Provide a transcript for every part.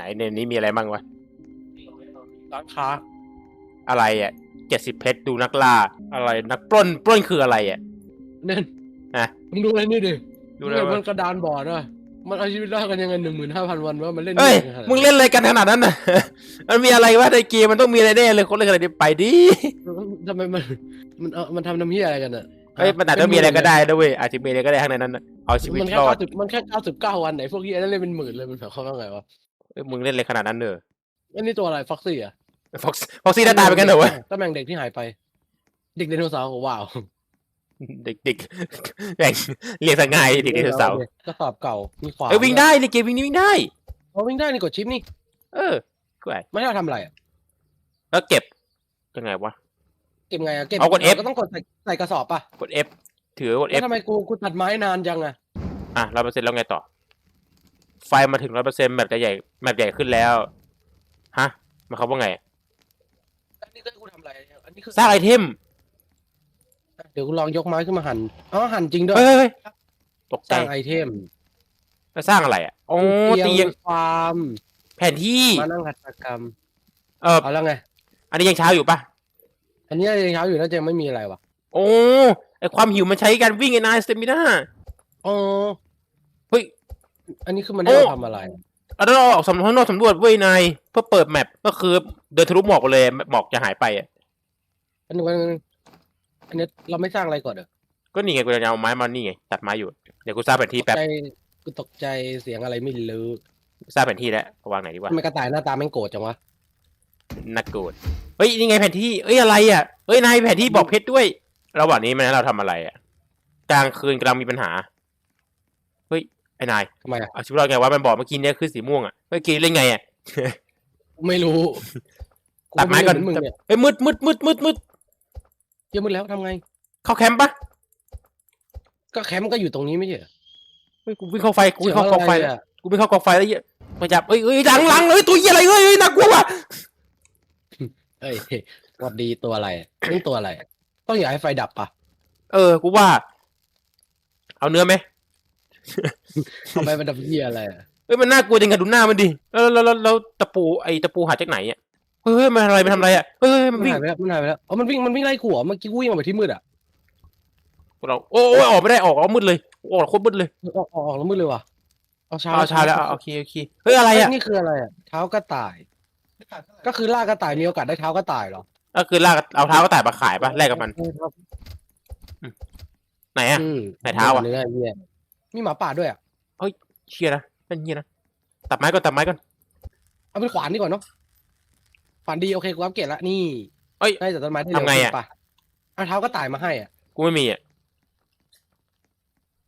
ไหนในนี้มีอะไรบ้างวะ ร้านค้า อะไรอะเจ็ดสิบเพชรดูนักล่า อะไรนักปล้นปล้นคืออะไรอะเนี่ยฮะ มึงดูอะไรนี่ดิดูดูอะไรเลยวะมันกระดานบอร์ดอะมันเอาชีวิตรอดกันยังไงหนึ่งหมื่นห้าพันวันว่ามันเล่นเอ้ยขนาดมึงเล่นอะไรกันขนาดนั้นน่ะ มันมีอะไรวะในเกมมันต้องมีอะไรแน่เลยคนเล่นอะไรเนี่ยไปดิ ทำไมมันมันเอามันทำน้ำเหี้ยอะไรกันอะเฮ้ยมันอาจจะมีอะไรก็ได้ด้วยเวยอาจจะมีอะไรก็ได้ข้างในนั้นน่ะเอาชีวิตมันแค่รอเก้าดสิบมันแค่เก้าสิบเก้าวันไหนพวกเหี้ยนั่นเล่นเป็นหมื่นเลยมันหมายความว่าไงวะ เอ้ยมึงเล่นอะไรขนาดนั้นเนอะอันนี้ตัวอะไรฟ็อกซี่อะฟ็อกฟ็อกซี่หน้าตาเป็นกันเหรอวะตำแหน่งเด็กที่หายไป เด็กไดโนเสาร์ว้าวเด็กเด็กแบ่งเรียกสังไงเด็กไดโนเสาร์กระสอบเก่ามีขวานเอ้ยวิ่งได้ในเกมวิ่งนี้วิ่งได้ เอาวิ่งได้นี่กดชิปนี่เออก็ไอ้ไม่ให้เราทำอะไรอะแล้วเก็บยังไงวะ เก็บไงอะเก็บเอากด F ก็ต้องกดใส่ใส่กระสอบป่ะกด F ถือกด แล้ว F ทำไมกูกูตัดไม้นานจังอะอะร้อยเปอร์เซ็นต์แล้วไงต่อ ไฟมาถึงร้อยเปอร์เซ็นต์แบบจะใหญ่แบบใหญ่ขึ้นแล้วฮะหมายความว่าไงอันนี้ก็กูทำอะไรอันนี้คือสร้างไอเทมเดี๋ยวกูลองยกไม้ขึ้นมาหั่นอ๋อหั่นจริงด้วยเฮ้ยเฮ้ยเฮ้ยตกสใจร้างไอเทมแล้วสร้างอะไรอะโอ้เตียงฟาร์มแผนที่มานั่งหัตถกรรมเออเอาแล้วไง อันนี้ยังเช้าอยู่ปะอันนี้ยังเช้าอยู่แล้วจะไม่มีอะไรวะโอ้ไอความหิวมันใช้การวิ่งไอ้นายสเตมิน่าอ๋อเฮ้ย อันนี้คือมันให้เราโอ้ทำอะไรเราต้องออกสำรวจข้างนอกสำรวจเว้ยนายเพื่อเปิดแมปก็คือเดินทะลุหมอกไปเลยหมอกจะหายไปอะอันนี้อันนี้เราไม่สร้างอะไรก่อนเหรอก็นี่ไงกูจะเอาไม้มานี่ไงตัดไม้อยู่เดี๋ยวกูสร้างแผนที่แป๊บใจกูตกใจเสียงอะไรไม่รู้สร้างแผนที่แล้ววางไหนดีวะทำไมกระต่ายหน้าตาแม่งโกรธจังวะนักโกรธเฮ้ยนี่ไงแผนที่เอ้ยอะไรอะเอ้ยนายแผนที่บอกเพชรด้วย ระหว่างนี้มันให้เราทำอะไรอะกลางคืนกำลังมีปัญหาเฮ้ย ไอ้นายทำไมอะเอาชีวิตรอดไงวะมันบอกเมื่อกี้เนี่ยคือสีม่วงอะเมื่อกี้เล่นไงอะ ไม่รู้ตัดไม้ก่อนเหมึงเนี่ยเฮ้ยมืดมืดมืดมืดมืดเยอะมึงแล้วทำไง เข้าแคมป์ปะก็แคมป์ก็อยู่ตรงนี้ไม่ใช่เหรอเฮ้ยกูวิ่งเข้าไฟกูวิ่งเข้ากองไฟเสียแล้วอะไรอะกูวิ่งเข้ากองไฟแล้วเหี้ยมาจับเอ้ยเอ้ยหลังหลังเอ้ยตัวเหี้ยอะไรเอ้ยเอ้ยน่ากลัวว่ะเอ้ยหวัดดีตัวอะไรอะนี่ตัวอะไรอะต้องอย่าให้ไฟดับปะเออกูว่า เอาเนื้อไหม ทำไมมันดับเหี้ยอะไรอะเอ้ยมันน่ากลัวจริงอะดูหน้ามันดิแล้วแล้วแล้วแล้วตะปูไอ้ตะปูหาจากไหนอะเฮ้ยเฮ้ยมันทำอะไรมันทำอะไรอะเฮ้ยเฮ้ยมันมันวิ่งหายไปแล้วมันหายไปแล้วอ๋อมันวิ่งมันวิ่งไล่ขู่เหรอเมื่อกี้กูวิ่งออกไปที่มืดอะเราโอ้ยออกไม่ได้ออกออกมืดเลยออกโคตรมืดเลยออกออกออกแล้วมืดเลยว่ะเอาเช้าเอาชาแล้วเอาโอเคโอเคเฮ้ยอะไรอะนี่คืออะไรอะเท้ากระต่าย ก็คือล่ากระต่ายมีโอกาสได้เท้ากระต่ายเหรอก็คือลากเอาเท้าก็ต่ายมาขายปะแลกกับมันใช่ครับไหนอะ อืมไหนเท้าอะ เนื้อเหี้ย มีหมาป่าด้วยอะเชียนะนั่นเงี้ยนะตัดไม้ก่อนตัดไม้ก่อน เอาเป็นขวานดีกว่าเนาะขวานดีโอเคกูอัปเกรดละนี่เอ้ยได้จากต้นไม้ได้เร็วทำไงอะ ขึ้นปะเอาเท้ากระต่ายมาให้อะกูไม่มีอะ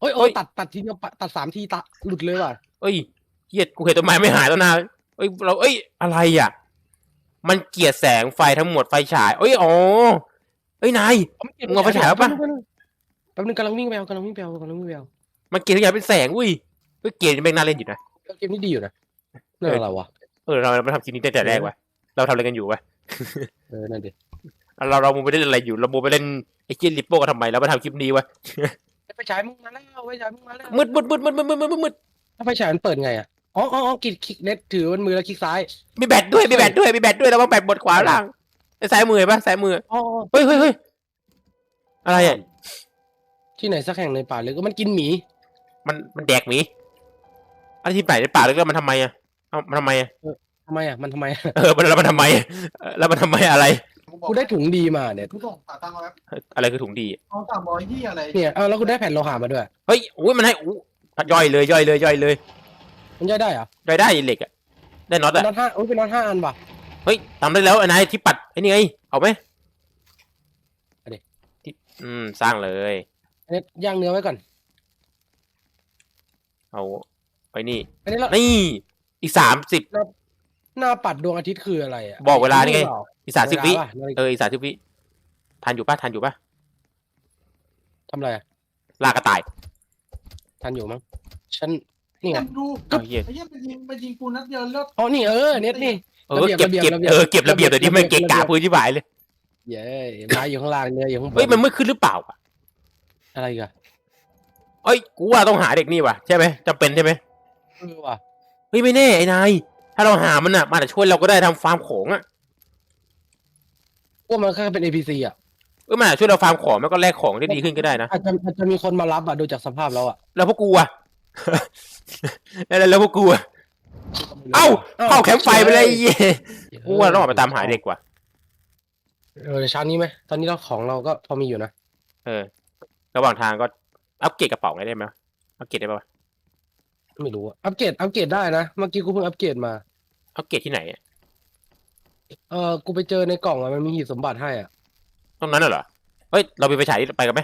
เอ้ยเอ้โอ้ย ยตัดตัดทีเดียวปะตัดสามทีตะหลุดเลยว่ะเอ้ยเกลียดกูเห็นต้นไม้ไม่หายแล้วนะเอ้ยเราเอ้ยอะไรอะ มันเกลียดแสงไฟทั้งหมดไฟฉายเอ้ยอ๋อเอ้ยนาย มึงเอาไฟฉายมาปะ แป๊บนึงกำลังวิ่งไปเอากำลังวิ่งไปเอากำลังวิ่งไปเอา มันเกลียดทุกอย่างเป็นแสงอุ้ยเฮ้ยเกลียดแม่งน่าเล่นอยู่นะเกมนี้ดีอยู่นะนั่นอะไรวะเออเราเราทำคลิปนี้ตั้งแต่แรกวะเราทำอะไรกันอยู่วะเออนั่นดิเราเราโมไปเล่นอะไรอยู่เราโมไปเล่นไอ้เกียลิปโป้กันทำไมเรามาทำคลิปนี้วะไฟฉายมึงมาแล้วไฟฉายมึงมาแล้วมืดมืดมืดมืดมืดมืดมืดมืดมืดถ้าไฟฉายมันเปิดไงอะอ๋ออ๋ออ๋อคลิกคลิกเน็ตถือมันมือแล้วคลิกซ้าย มีแบตด้วยมีแบตด้วยมีแบตด้วยแล้วว่าแบตบดขวาล่างไอ้ซ้ายมือเห็นปะซ้ายมืออ๋อเฮ้ยเฮ้ยเฮ้ยอะไรอะที่ไหนสักแห่งในป่าเลยก็มันกินหมี มันมันแดกหมีอะไรที่ไหนในป่าลึกแล้วมันทำไมอะเอามันทำไมอะทำไมอะมันทำไมอะเออมันแล้วมันทำไมเออแล้วมันทำไมอะไร กูได้ถุงดีมาเนี่ย กูส่งขาตังค์มาแล้วอะไรคือถุงดี เอาสามร้อยที่อะไรเนี่ยเอาแล้วกูได้แผ่นโลหะมาด้วย เฮ้ยอุ้ยมันให้อู้ย่อยเลยย่อยเลยย่อยเลยมันย่อยได้เหรอย่อยได้เหล็กอะได้น็อตเป็นอะน็อตห้าโอ้ยเป็นน็อตห้าอันว่ะ เฮ้ยทำได้แล้วไอ้นายที่ปัดไอ้นี่ไงเอาไหมเอาดิ ที่อืมสร้างเลย อันนี้ย่างเนื้อไว้ก่อน เอาไปนี่ อันนี้เรานี่ อีกสามสิบ หน้าปัดดวงอาทิตย์คืออะไรอะบอกเวลานี่ไงเปล่อีกสามสิบวิ เวลาป่ะนาฬิกาเออ อีกสามสิบวิทันอยู่ปะทันอยู่ปะทำอะไรอะลากกระต่ายทันอยู่มั้งฉันนี่ไงดูเอาเหี้ยไอ้เหี้ยมันยิงมันยิงกูนัดเดียวเลิกอ๋อนี่เออเน็ตนี่ เออระเก็บเบียบเก็บระเบียบเออเก็บระเบียบระเดี๋ยวเบียบนี้มันเกะกะระเบียบ พื้นที่บ่ายเลย เย้ไม้อยู่ข้างล่างเนื้ออยู่ข้างบนเฮ้ยมันไม่ขึ้นหรือเปล่าอะอะไรอีกัน เอ้ยกูว่าต้องหาเด็กนี่ว่ะใช่ไหมจำเป็นใช่ไหมเออว่ะเฮ้ยไม่แน่ไอ้นายถ้าเราหามันอะมันอาจจะช่วยเราก็ได้ทำฟาร์มของอะว่ามันแค่เป็น NPC อะ เออมันอาจจะช่วยเราฟาร์มของแล้วก็แลกของได้ดีขึ้นก็ได้นะอาจจะอาจจะมีคนมารับอะดูจากสภาพแล้วอะแล้วพวกกูอะ แล้วแล้วพวกกูอะเอ้าเข้าแคมป์ไฟไปเลยไอ้เหี้ยกูว่าต้องออกไปตามหาเด็กว่ะเออเดี๋ยวเช้านี้ไหมตอนนี้เราของเราก็พอมีอยู่นะ เออ ระหว่างทางก็ อัปเกรดกระเป๋าไงได้ไหมอัปเกรดได้ปะวะไม่รู้อะอัปเกรดอัปเกรดได้นะ เมื่อกี้กูเพิ่งอัปเกรดมา อัปเกรดที่ไหนอะเออกูไปเจอในกล่องอะมันมีหีบสมบัติให้อะ ตรงนั้นน่ะเหรอเฮ้ยเราไปไปฉายไปกันไหม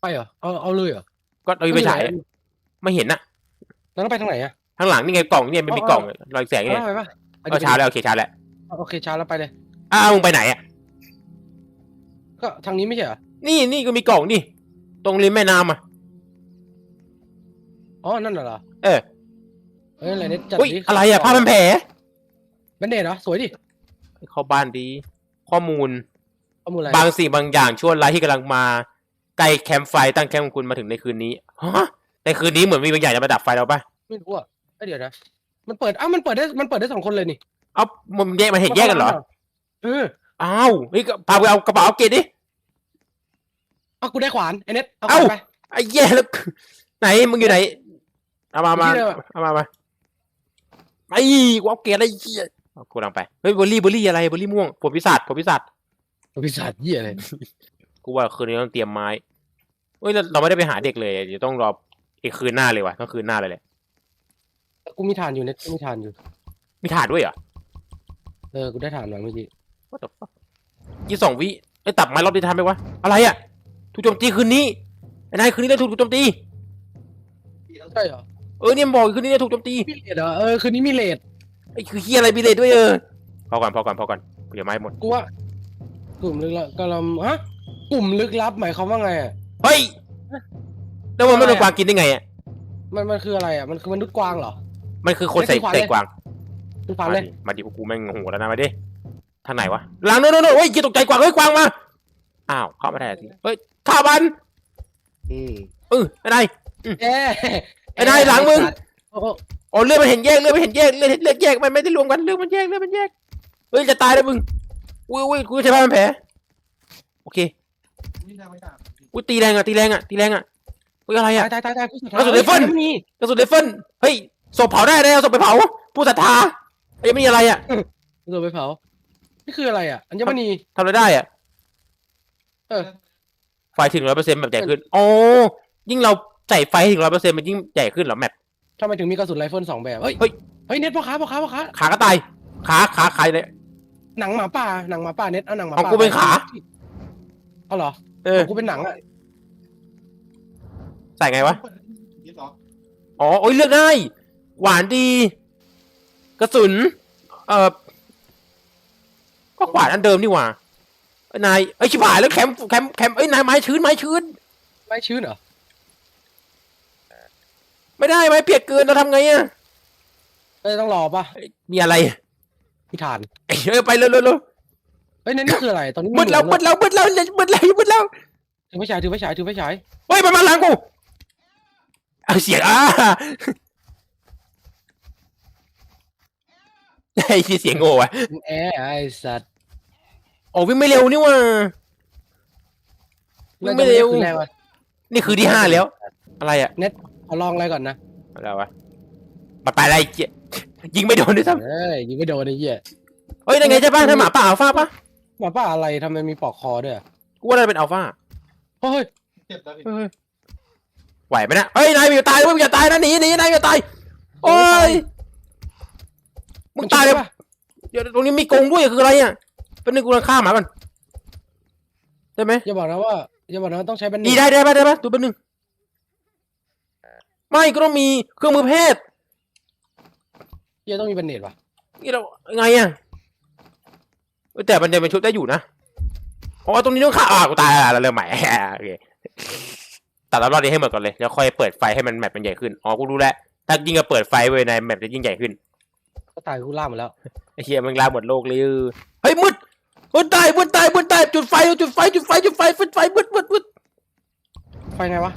ไปเหรอ เอาเอาเลยเหรอก็เราไปฉายไม่เห็นน่ะแล้วต้องไปทางไหนอะข้างหลังนี่ไงกล่องเนี่ยไม่มีกล่องรอยแสงเอาเนี่ยไปปะก็ช้าแล้วโอเคช้าแล้วโอเคเช้าแล้วไปเลยอ้าวมึงไปไหนอะก็ทางนี้ไม่ใช่เหรอนี่นี่ก็มีกล่องนี่ ตรงริมแม่น้ำอะ อ๋อ นั่นน่ะเหรอเออเอ้ยอะไรเนี่ยจัดอุ้ยดิอะไรอะผ้าพันแผลแบนเดดเหรอ สวยดิเข้าบ้านดี ข้อมูล ข้อมูลอะไรบางสิ่งบางอย่างชั่วร้ายที่กำลังมาใกล้แคมป์ไฟตั้งแคมป์ของคุณมาถึงในคืนนี้ฮะในคืนนี้เหมือนมีบางอย่างจะมาดับไฟเราปะไม่รู้อะเอ้ยเดี๋ยวนะ มันเปิดอ้าวมันเปิดได้ มันเปิดได้สองคนเลยนี่เอามันแยกมันเห็นแยกกันเหรอ เออ อ้าวเฮ้ยก็พาไปเอากระเป๋าเอาเกตดิ เอากูได้ขวานไอ้เน็ตเอาขเอ้าวานไป ไอ้แย่แล้วไหนมึงอยู่ไหนเอามามาอยู่ที่เดิมอะ เอามามาไอ้กูเอาเกตไอ้เหี้ยเอากูลังไปเฮ้ยเบอร์รี่เบอร์รี่อะไรเบอร์รี่ม่วงผมพิศาจผมพิศาจปีศาจเหี้ยอะไรกูว่าคืนนี้ต้องเตรียมไม้เฮ้ยเราเราไม่ได้ไปหาเด็กเลยเดี๋ยวต้องรออีกคืนหน้าเลยว่ะต้องคืนหน้าเลยแหละกูมีฐานอยู่เน็ตกูมีฐานอยู่ มีถาดด้วยเหรอ เออ กูได้ฐานมาเมื่อกี้ What the fuck ยี่สองวิไอ้ตับไม้รอบนี้ทันไหมวะอะไรอะ ถูกโจมตีคืนนี้ไอ้นายคืนนี้ได้ถูกโจมตีใช่เหรอเออเนี่ยบอกคืนนี้ได้ถูกโจมตีมีเลดเหรอเออคืนนี้มีเลดไอ้คือเฮียอะไรบีเลยด้วยเออพอก่อนพอก่อนพอก่อนเดี๋ยวไม้หมดกูว่ากลุ่มลึกลับกำลังฮะกลุ่มลึกลับหมายความว่าไงอะเฮ้ยแล้วมันไม่โดนอะไรอะกวางกินได้ไงอะมันมันคืออะไรอะมันคือมนุษย์กวางเหรอมันคือคนใส่ไม่คือขวานใส่เลยกวางคือผ่านเลยดิมาดิพวกกูแม่งโหแล้วนะมาดิทางไหนวะหลังโน่นโน่นโน่นเฮ้ยกินตกใจกวางเฮ้ยกวางมา อ้าว เข้ามาได้สิเฮ้ยข้ามันอืมเออไอ้นายเอ๊ะไอ้นายหลังมึงโอ้โหอ๋อเลือดมันเห็นแยกเลือดมันเห็นแยกเลือดเลือดแยกมันไม่ได้รวมกันเลือดมันแยกเลือดมันแยกเฮ้ยจะตายแล้วมึงอุ้ยอุ้ยกูใช้ผ้าพันแผลโอเคนี่ได้ไม่ได้อุ้ยตีแรงอะตีแรงอะตีแรงอะเฮ้ยอะไรอะ ตายตายตายตายผู้สุดท้ายแล้วสุดท้ายเฟิลไม่มีกระสุนไรเฟิลเฮ้ยศพเผาได้เลยเอาศพไปเผาผู้ศรัทธาเอ้ยไม่มีอะไรอะโดนไปเผานี่คืออะไรอะ อัญมณีทำอะไรได้อะ เออ ไฟถึงร้อยเปอร์เซ็นต์แบบใหญ่ขึ้นอ๋อยิ่งเราใส่ไฟถึงร้อยเปอร์เซ็นต์มันยิ่งใหญ่ขึ้นเหรอแมปทำไมถึงมีกระสุนไรเฟิลสองแบบ เฮ้ย เฮ้ย เฮ้ย เน็ตพ่อค้าพ่อค้าพ่อค้า ขาก็ตาย ขาขาขายเลย หนังหมาป่า หนังหมาป่าเน็ตเอาหนังหมาของป่ากูเป็นขา เอาเหรอเอขอองกูเป็นหนังอะใส่ไงวะยี่สองอ๋อ โอ้ยเลือกได้ หวานดี กระสุน เอ่อก็ขวานอันเดิมนี่หว่า เอ้ยนายเอ้ยชิบหายแล้วแคมป์แคมป์แคมป์เอ้ยนายไม้ชื้นไม้ชื้น ไม่ชื้นเหรอไม่ได้ไม้เปียกเกินเราทำไงอะเอ้ยต้องรอป่ะเอ้ยมีอะไรมีฐานเอ้ยเอ้ยไปเร็วเร็วเร็วเฮ้ยเน็ตนี่คืออะไรตอนนี้มืดแล้วเหมืลืดแล้วมืดแล้วมืดแล้วมืดแล้วถือไฟฉายถือไฟฉายถือไฟฉายเฮ้ยมันมาหลังกูเอาเสียงอ่าไอ้ที่เสียงโง่อะแอร์ไอ้สัตว์ โอ้วิ่งไม่เร็วนี่หว่าวิ่งไม่เร็ว คืออะไรวะนี่คือที่ห้าแล้ว อะไรอะเอาลองอะไรก่อนนะอะไรวะมาไปอะไรเจี๊ยยิงไม่โดนด้วยซ้เอ้ยยิงไม่โดนไอ้เหี้ยำเฮ้ยนั่นไงใช่ป่ะถ้าหมาป่าอัลฟาป่ะหมาป่าอะไรทำไมมีปลอกคอด้วยอะกูว่าน่าจะเป็นอัลฟาเฮ้ยเจ็บแล้วพี่เฮ้ยไหวไหมนะเฮ้ยนายอย่าตายนะมึงอย่าตายนะหนีหนีนายอย่าตายโอ้ยมึงตายเลยปะเดี๋ยวตรงนี้มีกรงด้วยคืออะไรอะ เป็นนึงกูกำลังฆ่าหมาก่อนได้ไหมอย่าบอกนะว่าอย่าบอกนะว่าต้องใช้แบนเนดีตได้ได้ปะได้ปะตัวเป็นหนึ่งไม่ก็ต้องมีเครื่องมือแพทย์เหี้ยต้องมีแบนเนตว่ะนี่เราไงอะเอ้ยแต่มันจะเป็นชุดได้อยู่นะอ๋อตรงนี้ต้องฆ่าอ่ากูตายแล้วเราเริ่มใหม่ โอเคตัดรอบนี้ให้หมดก่อนเลยแล้วค่อยเปิดไฟให้มันแมปมันใหญ่ขึ้นอ๋อกูรู้แล้วถ้ายิ่งจะเปิดไฟไว้ในแมปจะยิ่งใหญ่ขึ้นก็ตายกูล่าหมดแล้วไอ้เฮียมึงลาหมดโลกเลยเฮ้ยมืด มืดตายมืดตายมืดตายจุดไฟจุดไฟจุดไฟจุดไฟจุดไฟมืดมืดมืดไฟไงวะ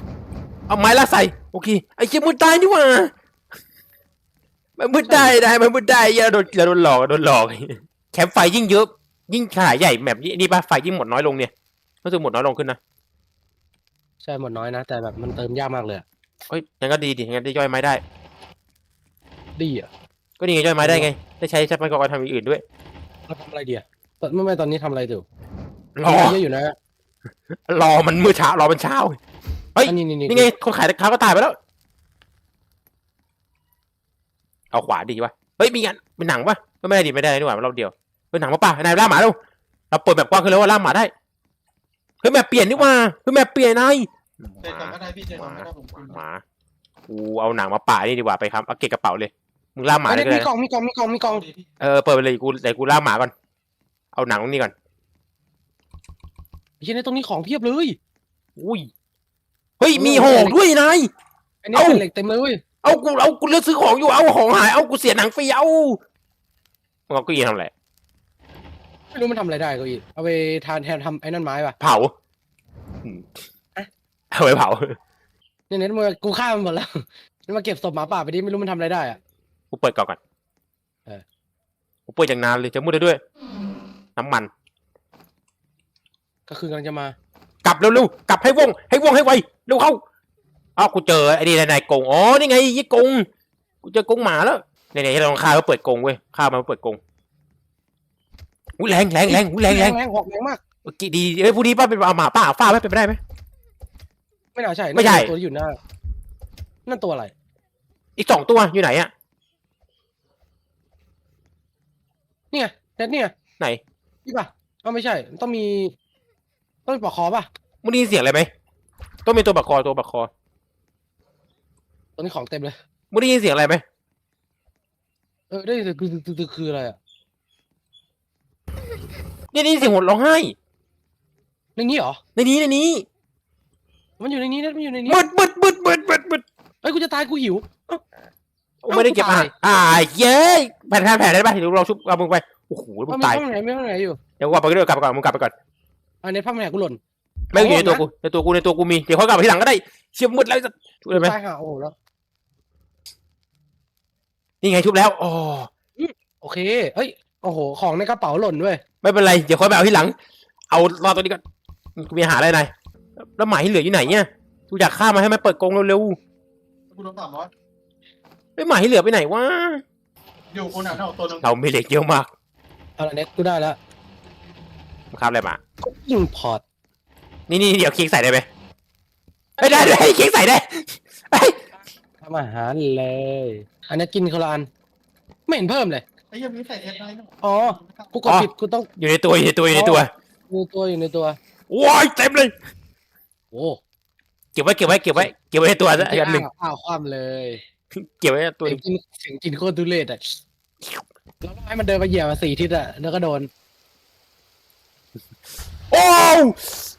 เอาไม้ละใส่ โอเค ไอ้เฮียมืดตายนี่หว่าแม่มันมืดได้ได้มันมืดได้อย่าโดนอย่าโดนหลอกโดนหลอกแคมป์ไฟยิ่งเยอะ ยิ่งขนาดใหญ่แบบนี้นี่ป่ะไฟยิ่งหมดน้อยลงเนี่ยรู้สึกหมดน้อยลงขึ้นนะใช่หมดน้อยนะ แต่แบบมันเติมยากมากเลยอะเฮ้ยงั้นก็ดีดิงั้นได้ย่อยไม้ได้ ดีอะก็นี่ไงย่อยไม้ได้ไงได้ใช้ทรัพยากรทำอย่างอื่นด้วย เราทำอะไรดีอะ ตอนไม่ไม่ตอนนี้ทำอะไรอยู่รอ เยอะอยู่นะรอมันมือเช้ารอมันเช้า เฮ้ย อันนี้นี่นี่ไงคนขายข้าวก็ตายไปแล้ว เอาขวาดีวะ เฮ้ยมีงานเป็นหนังปะก็ไม่ได้ดิไม่ได้นี่หว่าเราเดียวเป็นหนังมาป่ะนายล่าหมาแล้วเราเปิดแบบกว้างขึ้นแล้วว่าล่าหมาได้เฮ้ยแมปเปลี่ยนนี่หว่าเฮ้ยแมปเปลี่ยนนายเจนก่อนก็ได้พี่เจนหก่อนมาก็ได้ผมคืนหมากูเอาหนังมาป่านี่ดีกว่าไปครับเอาเก็บกระเป๋าเลยมึงล่าหมาอันได้นี้ก็มีได้กล่องมีกล่องมีกล่องมีกล่องดีพี่เออเปิดไปเลยกูแต่กูล่าหมาก่อน เอาหนังตรงนี้ก่อนไอ้เช่นในตรงนี้ของเพียบเลย อุ้ย เฮ้ยมีหอกด้วยนาย อันนี้เอ้า เป็นเหล็กเต็มเลยเว้ยเอากูเอากูเลือกซื้อของอยู่เอาของหายเอากูเสียหนังฟรีเอามึงเอาเก็ยีทำอะไรไม่รู้มันทำอะไรได้ก็อีกเอาไปทานแทนทำไอ้นั่นไม้ป่ะ เผาอืมเอาไปเผา เนี่ยเนี่ยมันกูฆ่ามันหมดแล้วมันมาเก็บศพหมาป่าไปดิไม่รู้มันทำอะไรได้อะกูเปิดกล่องก่อนเออ กูเปิดอย่างนานเลยจะมืดได้ด้วย น้ำมัน ก็คือกำลังจะมากลับเร็วๆกลับให้ว่องให้ว่องให้ไวเร็วเข้าอ้าวกูเจอไอ้นี่นายกงอ๋อนี่ไงยี่กงกูเจอกงหมาแล้วในไหนๆเราลองฆ่ามาเปิดกงเว้ยฆ่ามาเปิดกงอุ้ยแรงแรงแรงอุ้ยแรงแรงแรงหอกแรงมากเมื่อกี้ดีเอ้ยผู้นี้ป้าเป็นเอาหมาป้าเอาฟ้าไหมเป็นไปได้ไหม ไม่น่าใช่ไม่ใช่ตัวที่อยู่หน้า นั่นตัวอะไร อีกสองตัวอยู่ไหนอะเนี่ยเน็ตเนี่ยไหน นี่ป่ะเอ้าไม่ใช่ต้องมี ต้องมีปลอกคอป่ะมึงได้ยินเสียงอะไรไหมต้องมีตัวบักคอตัวบักคอตอนนี้ของเต็มเลย มึงได้ยินเสียงอะไรไหมเออได้แต่คือคือคือคืออะไรอะเนี่ยได้ยินเสียงหัวเราะร้องไห้ในนี้เหรอ ในนี้ในนี้มันอยู่ในนี้นะมันอยู่ในนี้มืดมืดมืดมืดมืดมืดเฮ้ยกูจะตายกูหิวไม่ได้เก็บอาหารอ่าเย้ยแผ่นแผ่นแผ่นได้ปะเดี๋ยวเราชุบเอามึงไป โอ้โหมึมันงมีตายห้องไหนมีห้องไหนอยู่เดี๋ยวกูกลับไปก็ได้กลับไปก่อนมึงกลับไปก่อนอันนี้ผ้าแม่กูหล่นไม่อยู่ในโอ้ตัวนะกูในตัวกูในตัวกูมีเดี๋ยวเขากลับไปทีหลังก็ได้เชี่ยมืดแล้วจะชุบเลยไหมตายห่าโอ้โหแล้วนี่ไงชุบแล้วอ๋อโอเคเอ้ยโอ้โหของในกระเป๋าหล่นด้วยไม่เป็นไรเดี๋ยวค่อยไปเอาทีหลัง เอารอตัวนี้ก่อนกูมีอาหารอะไรนายแล้วหมาที่เหลืออยู่ไหนเนี่ยกูอยากฆ่ามาให้มันเปิดกรงเร็วกูโดนสามร้อยๆไอ้ยหมาที่เหลือไปไหนวะอยู่คนอะเนาะตัวนึงเรามีเหล็กเยอะมาก เอาละเน็ตกูได้แล้วมึงครับอะไรมาอินพอร์ตนี่นี่เดี๋ยวเค้กใส่ได้ไหมไม่ได้ได้เค้กใส่ได้เฮ้ยทำอาหารเลย อันนี้กินคนละอันไม่เห็นเพิ่มเลย ไอ้ยังมีใส่เอสได้เนาะอ๋อ กูกดผิดกูต้องอยู่ในตัวอยู่ในตัวอยู่ในตัวดูตัวอยู่ในตัว ว้ายเต็มเลย โอ้เก็บไว้เก็บไว้เก็บไว้เก็บไว้ในตัวซะอันหนึ่งอ้าวอ้าวความเลยเก็บไว้ตัวหเสียนึ่งงกินเสียงกินโคตรทุเรศอะ แล้วให้มันเดินมาเหยียบมาสี่ทิศอะแล้วก็โดน โอ้ว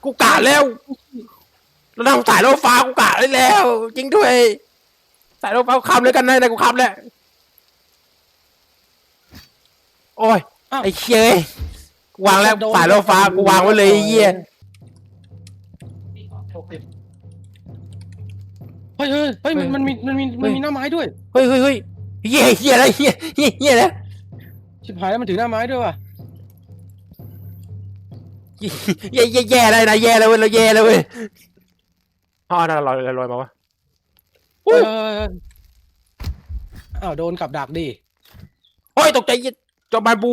กูกะแล้วแล้วนั่งสายรถฟ้ากูกะได้แล้ว จริงด้วย สายรถฟ้ากูคำเลยกันนะนะกูคำแล้ว โอ้ยไอ้เชยกูวางแล้วสายรถฟ้ากูวางไว้เลยไอ้เหี้ยหกสิบเฮ้ยเฮ้ยเฮ้ยมันมันมีมันมีมันมีหน้าไม้ด้วย เฮ้ยเฮ้ยเฮ้ยเหี้ยเหี้ยอะไรเหี้ยเหี้ยเหี้ยแล้ว ชิบหายแล้วมันถือหน้าไม้ด้วยว่ะแย่แย่แย่เลยนะแย่เลยเว้ยเราแย่เลยเว้ยอ๋อนั่นลอยลอยลอยมาวะเฮ้ยเฮ้ยเฮ้ยอ้าวโดนกับดักดิโอ้ยตกใจเหี้ยจอมบานบู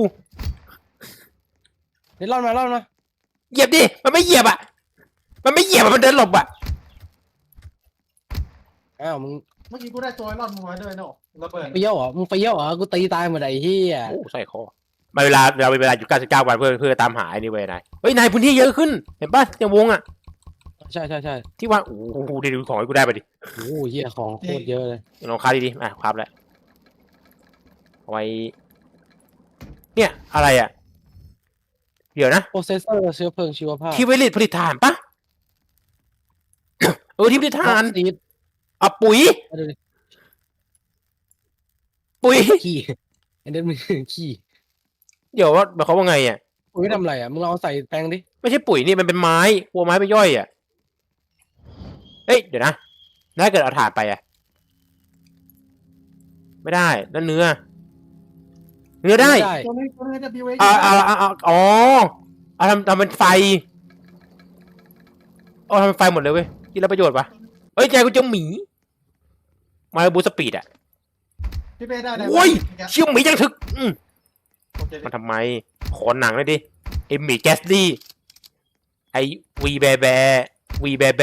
เดี๋ยวรอดมาล่อดมาเหยียบดิมันไม่เหยียบอะ มันไม่เหยียบอะมันเดินหลบอะอ้าวมึง เมื่อกี้กูได้ตัวไอ้รอดมึงไว้ด้วยเนาะระเบิดเปรี้ยวเหรอมึงเปรี้ยวเหรอกูตีตายหมดไอ้เหี้ยโอ้ใส่คอมาเวลาเราเวลาอยู่99วันเพื่อเพื่อตามหาไอ้นี่เว้ยนายเฮ้ยนายพื้นที่เยอะขึ้นเห็นป่ะในวงอะใช่ใช่ใช่ที่ว่าโอ้โหได้ดูของให้กูได้ไปดิโอ้โหเหี้ยของโคตรเยอะเลยลองคาดีๆอะครับแล้วเอาไว้ เนี่ยอะไรอะเดี๋ยวนะโปรเซสเซอร์เชื้อเพลิงชีวภาพที่ไวลิตผลิตถ่านปะเออที่ผลิตถ่านซีด เอาปุ๋ยมาดูดิปุ๋ย ขี้อันนี้มันขี้เดี๋ยวว่าหมายความว่าไงอะกูไม่ทำอะไรอะมึงลองเอาใส่แปลงดิไม่ใช่ปุ๋ยนี่มันเป็นไม้วัวไม้ไปย่อยอะเฮ้ยเดี๋ยวนะถ้าเกิดเอาถ่านไปอะ ไม่ได้นั่นเนื้อ เนื้อได้ม่ได้ตัวนี้ตัวนี้จะบิวเองอ่าอ่าอ่าอ่าอ๋อเอาทำทำเป็นไฟเอาทำเป็นไฟหมดเลยเว้ยกินแล้วประโยชน์ปะเอ้ยใจกูเจอหมี มาบูสปีดอะพี่เป้ได้ได้โอ้ยเชื่อหมียังถึกอืมโอเคมันทำไม ขอหนังเลยดิไอหมีแกสลี่ไอวีแบแบวีแบแบ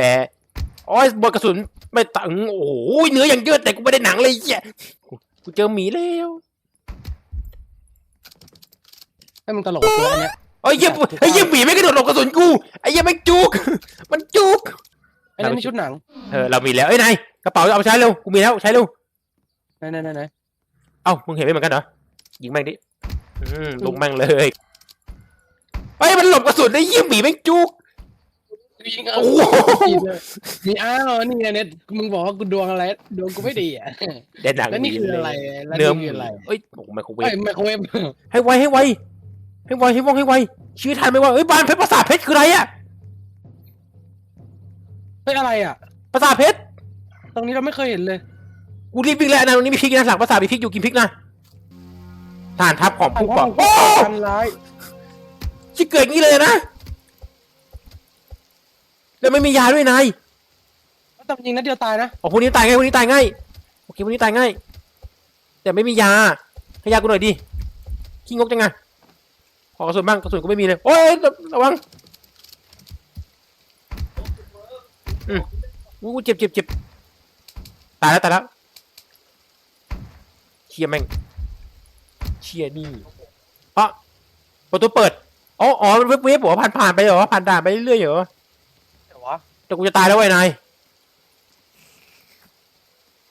โอ้ยบอลกระสุนไม่ตังโอ้โหเนื้ออย่างเยอะแต่กูไม่ได้หนังเลยเหี้ยกูกูเจอหมีแล้วให้มึงตลกกับตัวอันเนี้ยเอ้ยเหี้ยไอ้เหี้ยหมีไม่กระโดดหลบกระสุนกูไอ้เหี้ยไม่งจุก มันจุกไอ้นั่นนี่ชุดหนังเออเรามีแล้วเอ้ยนาย กระเป๋าเอาไปใช้เร็วกูมีแล้วใช้เร็วไหนไหนไหนไหนเอ้ามึงเห็นไม่เหมือนกันเหรอยิงแม่งดิอืมลงแม่งเลยเฮ้ยมันหลบกระสุนไอ้เหี้ยหมีแม่งจุก ยิงเอาโอ้โหมีอ้าวนี่ไงเนี่ยมึงบอกว่ากูดวงอะไรดวงกูไม่ดีอะเด่นหนังแล้วนี่คืออะไรแล้วเนื้อนี่หคือมีอะไรเอ้ยโอ้โหไมโครเวไอ้ฟไมโครเวฟให้ไวให้ไวให้ไวให้ว่องให้ไวชื่อทันไหมว่าเอ้ยบานเพชรประสาทเพชรคืออะไรอะเฮ้ยอะไรอะ ประสาทเพชร ตรงนี้เราไม่เคยเห็นเลย กูรีบวิ่งแล้วนะตรงนี้มีพริกนะหลังประสาทมีพริกอยู่กินพริกนะทหานทัพของผู้ก่อโอ้อันร้ายชิเกิดอย่างนี้เลยนะ แล้วไม่มียาด้วยนายแต่จริงนะเดียวตายนะอ๋อพวกนี้ตายง่ายพวกนี้ตายง่ายโอเคพวกนี้ตายง่าย แต่ไม่มียาให้ยากูหน่อยดิขี้งกจังไงขอกระสุนบ้างกระสุนกูไม่มีเลยโอ้ยระวังอืมอู้เจ็บเจ็บเจ็บ ตายแล้วตายแล้วเชียแม่งเชียนี่เพราะประตูเปิดอ๋ออ๋อมันเว็บเว็บบอกว่าผ่านผ่านไปเหรอผ่านด่านไปเรื่อยๆเหรอแต่วะแต่กูจะตายแล้วไอ้นาย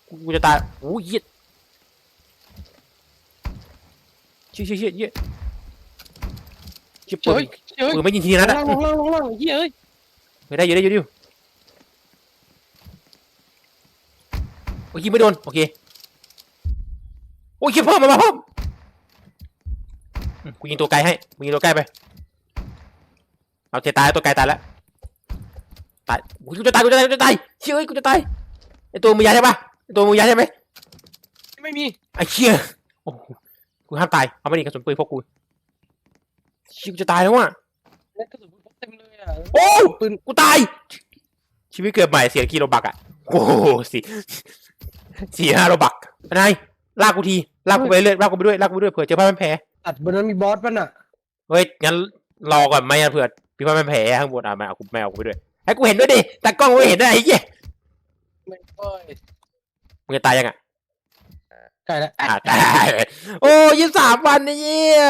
กูกูจะตายโอ้ยเหี้ยเชี่ยเชี่ยเชี่ยเชี่ยเชี่ยปืเฮ้นยเฮ้ยปืนไม่ยิงทีลนะงนะล่างลงล่างลงล่างเฮ้ยเอ้ยไม่ได้เยอะได้เยอะดิวโอ้ยยิงไม่โดน โอเค โอ้ยยิงเพิ่มมามาเพิ่มอืมกูยิงตัวไกลให้กูยิงตัวใกล้ไป เอาเจตายแล้วตัวไกลตายแล้ว ตายอุ๊ยกูจะตายกูจะตายกูจะตายเชื่อเอ้ยกูจะตายไอตัวมือยาใช่ปะไอตัวมือยาใช่ไหมไม่มี ไอ้เชี่ยโอ้โหกูห้ามตาย เอาไม่ดีกระสุนปืนพกกูเชี่ยกูจะตายแล้วอะเล่นกระสุนเต็มเลยอะ โอ้ปืนกูตาย ชีวิตเกิดใหม่เสียกิโลบักอะ โอ้โหสี่ สี่ห้าโลบักนายลากกูทีลากกูไปเรื่อยลากกูไปด้วยลากกูไปด้วยเผื่อเจอผ้าพันแผลตัดบนนั้นมีบอสป่ะน่ะเฮ้ยงั้นรอก่อนไหมอะเผื่อมีผ้าพันแผลข้างบนอะไม่เอากูไม่เอากูไปด้วยให้กูเห็นด้วยดิแต่กล้องไม่เห็นได้ไอ้เหี้ยไม่เอ้ยมึงจะตายยังอะใกล้แล้วอ่าตายโอ้ยี่สามวันไอ้เหี้ย